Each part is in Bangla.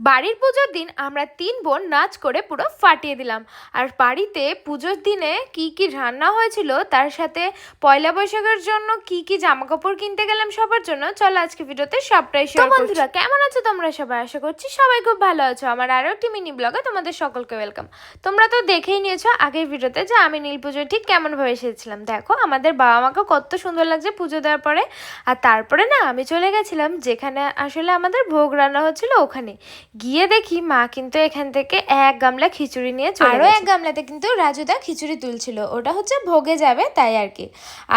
বাড়ির পুজোর দিন আমরা তিন বোন নাচ করে পুরো ফাটিয়ে দিলাম। আর বাড়িতে পুজোর দিনে কি কি রান্না হয়েছিল তার সাথে পয়লা বৈশাখের জন্য কি কি জামা কাপড় কিনতে গেলাম সবার জন্য চলো আজকে ভিডিওতে সবটাই শেয়ার বন্ধুরা কেমন আছো তোমরা সবাই? আশা করছি সবাই খুব ভালো আছো। আমার আরও একটি মিনি ব্লগে তোমাদের সকলকে ওয়েলকাম তোমরা তো দেখেই নিয়েছো আগের ভিডিওতে যে আমি নীল পুজোয় ঠিক কেমনভাবে এসেছিলাম দেখো আমাদের বাবা মাকে কত সুন্দর লাগছে পুজো দেওয়ার পরে। আর তারপরে না আমি চলে গেছিলাম যেখানে আসলে আমাদের ভোগ রান্না হচ্ছিল ওখানে। গিয়ে দেখি মা কিন্তু এখান থেকে এক গামলা খিচুড়ি নিয়ে চলে আরও এক গামলাতে কিন্তু রাজুদা খিচুড়ি তুলছিল। ওটা হচ্ছে ভোগে যাবে তাই আর কি।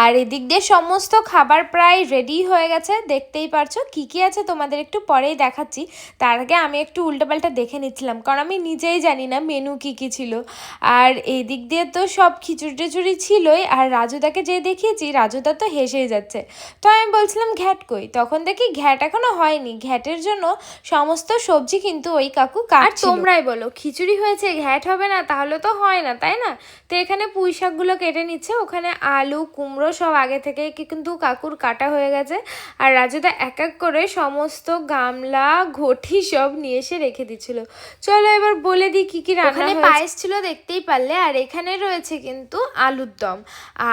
আর এদিক দিয়ে সমস্ত খাবার প্রায় রেডি হয়ে গেছে। দেখতেই পারছ কি কি আছে তোমাদের একটু পরেই দেখাচ্ছি। তার আগে আমি একটু উল্টোপাল্টা দেখে নিচ্ছিলাম কারণ আমি নিজেই জানি না মেনু কি কি ছিল। আর এই দিক দিয়ে তো সব খিচুড়ি টিচুড়ি ছিলই আর রাজুদাকে যে দেখিয়েছি রাজুদা তো হেসেই যাচ্ছে। তো আমি বলছিলাম ঘ্যাট কই? তখন দেখি ঘ্যাট এখনও হয়নি। ঘ্যাটের জন্য সমস্ত সবজি কিন্তু ওই কাকু কাট তোমরাই বলো খিচুড়ি হয়েছে ঘ্যাট হবে না তাহলে তো হয় না তাই না? তো এখানে পুঁই শাকগুলো কেটে নিচ্ছে ওখানে আলু কুমড়ো সব আগে থেকে কিন্তু কাকুর কাটা হয়ে গেছে। আর রাজুদা এক এক করে সমস্ত গামলা ঘটি সব নিয়ে এসে রেখে দিচ্ছিল। চলো এবার বলে দিই কি কি রান্না পায়েস ছিল দেখতেই পারলে আর এখানে রয়েছে কিন্তু আলুর দম।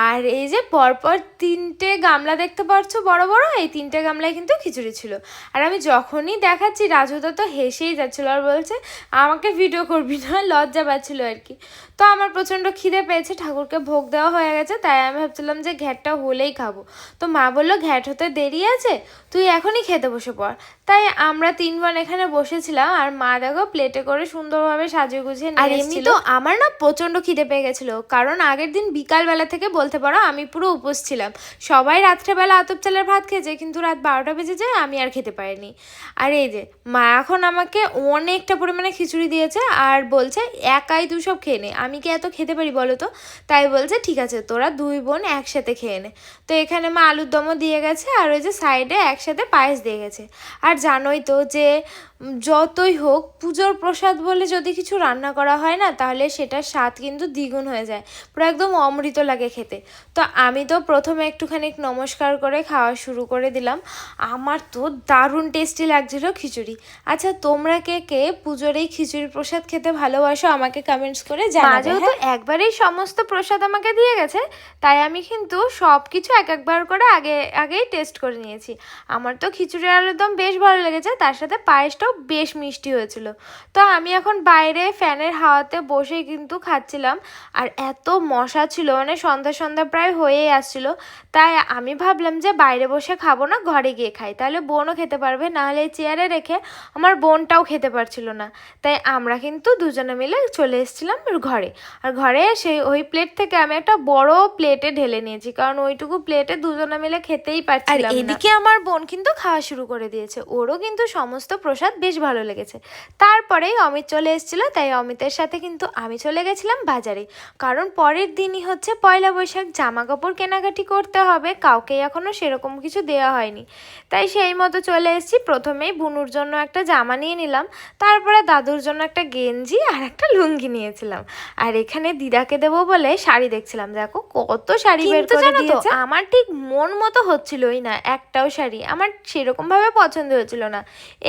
আর এই যে পরপর তিনটে গামলা দেখতে পাচ্ছ বড় বড় এই তিনটে গামলায় কিন্তু খিচুড়ি ছিল। আর আমি যখনই দেখাচ্ছি রাজুদা তো হেসেই যাচ্ছিল আর বলছে আমাকে ভিডিও করবি না? লজ্জা পাচ্ছিল আর কি। তো আমার প্রচণ্ড খিদে পেয়েছে ঠাকুরকে ভোগ দেওয়া হয়ে গেছে তাই আমি ভাবছিলাম যে ঘ্যাটটা হলেই খাব। তো মা বলল ঘ্যাট হতে দেরি আছে? তুই এখনই খেতে বসে পড়। তাই আমরা তিন বোন এখানে বসেছিলাম আর মা দেখো প্লেটে করে সুন্দরভাবে সাজিয়ে গুছিয়ে আর এমনি তো আমার না প্রচণ্ড খিদে পেয়ে গেছিল কারণ আগের দিন বিকালবেলা থেকে বলতে পারো আমি পুরো উপোস ছিলাম। সবাই রাত্রেবেলা আতপ চালের ভাত খেয়েছে কিন্তু রাত বারোটা বেজে যায় আমি আর খেতে পারিনি। আর এই যে মা এখন আমাকে অনেকটা পরিমাণে খিচুড়ি দিয়েছে আর বলছে একাই তুই সব খেয়ে নে। আমি কি এত খেতে পারি বলো তো? তাই বলছে, ঠিক আছে, তোরা দুই বোন একসাথে খেয়ে নে। তো এখানে মা আলুর দমও দিয়ে গেছে আর ওই যে সাইডে একসাথে পায়েস দিয়ে গেছে। আর জানোই তো যে যতই হোক, পুজোর প্রসাদ বলে যদি কিছু রান্না করা হয় না, তাহলে সেটার স্বাদ কিন্তু দ্বিগুণ হয়ে যায়। পুরো একদম অমৃত লাগে খেতে। তো আমি তো প্রথমে একটুখানি নমস্কার করে খাওয়া শুরু করে দিলাম। আমার তো দারুণ টেস্টি লাগছিল খিচুড়ি। আচ্ছা তোমরা কে কে পুজোর এই খিচুড়ি প্রসাদ খেতে ভালোবাসো, আমাকে কমেন্টস করে জানাবে যেহেতু একবারেই সমস্ত প্রসাদ আমাকে দিয়ে গেছে তাই আমি কিন্তু সব কিছু এক একবার করে আগে আগেই টেস্ট করে নিয়েছি। আমার তো খিচুড়ির আলুর দম বেশ ভালো লেগেছে তার সাথে পায়েসটাও বেশ মিষ্টি হয়েছিল। তো আমি এখন বাইরে ফ্যানের হাওয়াতে বসেই কিন্তু খাচ্ছিলাম আর এত মশা ছিল মানে সন্ধ্যা সন্ধ্যা প্রায় হয়েই আসছিল তাই আমি ভাবলাম যে বাইরে বসে খাব না ঘরে গিয়ে খাই। তাহলে বোনও খেতে পারবে নাহলে চেয়ারে রেখে আমার বোনটাও খেতে পারছিল না। তাই আমরা কিন্তু দুজনে মিলে চলে এসেছিলাম ঘরে। আর ঘরে সেই ওই প্লেট থেকে আমি একটা বড় প্লেটে ঢেলে নিয়েছি কারণ ওইটুকু প্লেটে দুজনে মিলে খেতেই আর পারছিলাম না। এদিকে আমার বোন কিন্তু খাওয়া শুরু করে দিয়েছে ওরও কিন্তু সমস্ত প্রসাদ বেশ ভালো লেগেছে। তারপরেই অমিত চলে এসেছিল তাই অমিতের সাথে কিন্তু আমি চলে গেছিলাম বাজারে। কারণ পরের দিনই হচ্ছে পয়লা বৈশাখ জামা কাপড় কেনাকাটি করতে হবে কাউকে এখনও সেরকম কিছু দেওয়া হয়নি। তাই সেই মতো চলে এসেছি প্রথমেই বুনুর জন্য একটা জামা নিয়ে নিলাম তারপরে দাদুর জন্য একটা গেঞ্জি আর একটা লুঙ্গি নিয়েছিলাম। আর এখানে দিদাকে দেবো বলে শাড়ি দেখছিলাম। দেখো কত শাড়ি বের করে দিয়েছে। আমার ঠিক মন মতো হচ্ছিলই না একটাও শাড়ি। আমার সেরকম ভাবে পছন্দ হচ্ছিল না।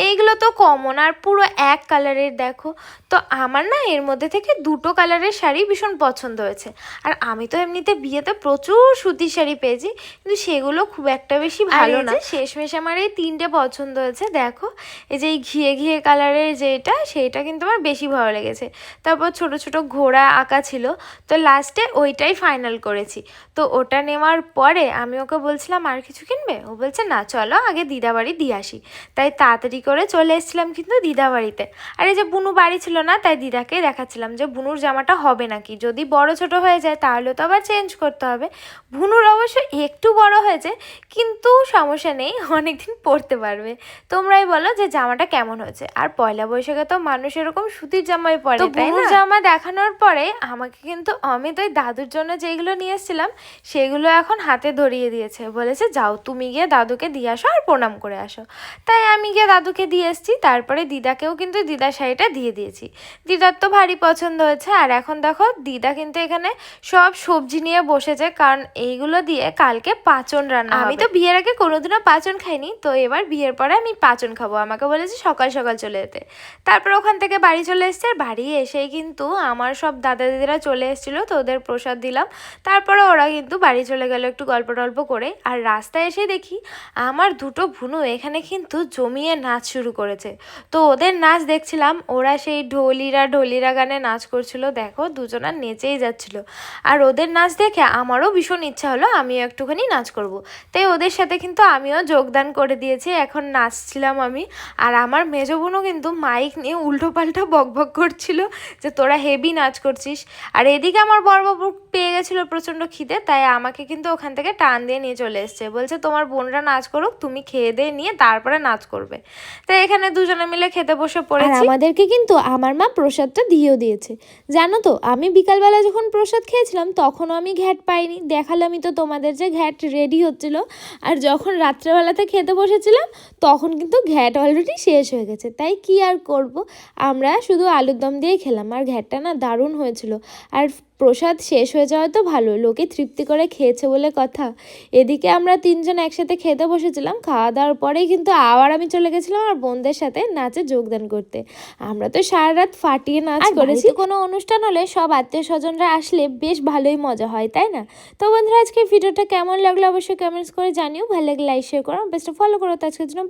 এইগুলো তো কমন আর পুরো এক কালারের দেখো। তো আমার না এর মধ্যে থেকে দুটো কালারের শাড়ি ভীষণ পছন্দ হয়েছে। আর আমি তো এমনিতে বিয়েতে প্রচুর সুতির শাড়ি পেয়েছি কিন্তু সেগুলো খুব একটা বেশি ভালো না। শেষমেশ আমার এই তিনটে পছন্দ হয়েছে দেখো। এই যে এই ঘিয়ে ঘিয়ে কালারের যেটা সেইটা কিন্তু আমার বেশি ভালো লেগেছে। তারপর ছোট ছোট ঘোড়া আঁকা ছিল তো লাস্টে ওইটাই ফাইনাল করেছি। তো ওটা নেওয়ার পরে আমি ওকে বলছিলাম আর কিছু কিনবে? ও বলছে না চলো আগে দিদাবাড়ি দিয়ে আসি। তাই তাড়াতাড়ি করে চলে এসেছিলাম কিন্তু দিদাবাড়িতে। আর এই যে বুনু বাড়ি ছিল না তাই দিদাকে দেখাচ্ছিলাম যে বুনুর জামাটা হবে নাকি। যদি বড় ছোট হয়ে যায় তাহলে তো আবার চেঞ্জ করতে হবে। বুনুর অবশ্য একটু বড় হয়েছে কিন্তু সমস্যা নেই অনেকদিন পরতে পারবে। তোমরাই বলো যে জামাটা কেমন হয়েছে। আর পয়লা বৈশাখে তো মানুষ এরকম সুতির জামাই পরে তাই না? জামা দেখানোর পরে আমাকে কিন্তু অমিত ওই দাদুর জন্য যেগুলো নিয়ে এসেছিলাম সেগুলো এখন হাতে ধরিয়ে দিয়েছে। বলেছে যাও তুমি গিয়ে দাদুকে দিয়ে আসো আর প্রণাম করে আসো। তাই আমি গিয়ে দাদুকে দিয়ে এসেছি তারপরে দিদাকেও কিন্তু দিদা শাড়িটা দিয়ে দিয়েছি। দিদার তো ভারী পছন্দ হয়েছে আর এখন দেখো দিদা কিন্তু এখানে সব সবজি নিয়ে বসেছে কারণ এইগুলো দিয়ে কালকে পাচন রান্না আমি তো বিয়ের আগে কোনোদিনও পাচন খাইনি তো এবার বিয়ের পরে আমি পাচন খাব। আমাকে বলেছে সকাল সকাল চলে যেতে। তারপর ওখান থেকে বাড়ি চলে এসছে আর বাড়ি এসেই কিন্তু আমার সব দাদা দিদিরা চলে এসেছিল তো ওদের প্রসাদ দিলাম। তারপরে ওরা কিন্তু বাড়ি চলে গেল একটু গল্প টল্প করে। আর রাস্তায় এসে দেখি আমার দুটো ভুনু এখানে কিন্তু জমিয়ে নাচ শুরু করেছে। তো ওদের নাচ দেখছিলাম ওরা সেই ঢোলিরা ঢোলিরা গানে নাচ করছিল, দেখো দুজনা নেচেই যাচ্ছিল। আর ওদের নাচ দেখে আমারও ভীষণ ইচ্ছা হলো আমিও একটুখানি নাচ করব। তাই ওদের সাথে কিন্তু আমিও যোগদান করে দিয়েছি, এখন নাচছিলাম আমি। আর আমার মেজো বোনও কিন্তু মাইক নিয়ে উল্টো পাল্টা বক বক করছিল যে তোরা হেভি নাচ করছিস। আর এদিকে আমার বড়বাবু পেয়ে গেছিল প্রচণ্ড খিদে তাই আমাকে কিন্তু ওখান থেকে টান দিয়ে নিয়ে চলে এসছে। বলছে তোমার বোনরা নাচ করুক তুমি খেয়ে দিয়ে নিয়ে তারপরে নাচ করবে। তাই এখানে দুজনে মিলে খেতে বসে পড়েছি। আমাদেরকে কিন্তু আমার মা প্রসাদটা দিয়েও দিয়েছে। জানো তো আমি বিকালবেলা যখন প্রসাদ খেয়েছিলাম তখনও আমি ঘ্যাট পাইনি। দেখালামই তো তোমাদের যে ঘ্যাট রেডি হচ্ছিল। আর যখন রাত্রেবেলাতে খেতে বসেছিলাম তখন কিন্তু ঘ্যাট অলরেডি শেষ হয়ে গেছে। তাই কি আর করব? আমরা শুধু আলুর দম দিয়েই খেলাম। আর ঘ্যাটটা না দারুণ হয়েছিল। আর প্রসাদ শেষ হয়ে যাওয়া তো ভালো লোকে তৃপ্তি করে খেয়েছে বলে কথা। এদিকে আমরা তিনজন একসাথে খেতে বসেছিলাম খাওয়া দাওয়ার পরেই কিন্তু আবার আমি চলে গেছিলাম আমার বোনদের সাথে নাচে যোগদান করতে। আমরা তো সারা রাত ফাটিয়ে নাচ করেছি। কোনো অনুষ্ঠান হলে সব আত্মীয় স্বজনরা আসলে বেশ ভালোই মজা হয় তাই না? তো বন্ধুরা আজকে ভিডিওটা কেমন লাগল অবশ্যই কমেন্টস করে জানিও। ভালো লাগলে লাইক শেয়ার করো। বেস্ট ফলো করো। তো আজকের জন্য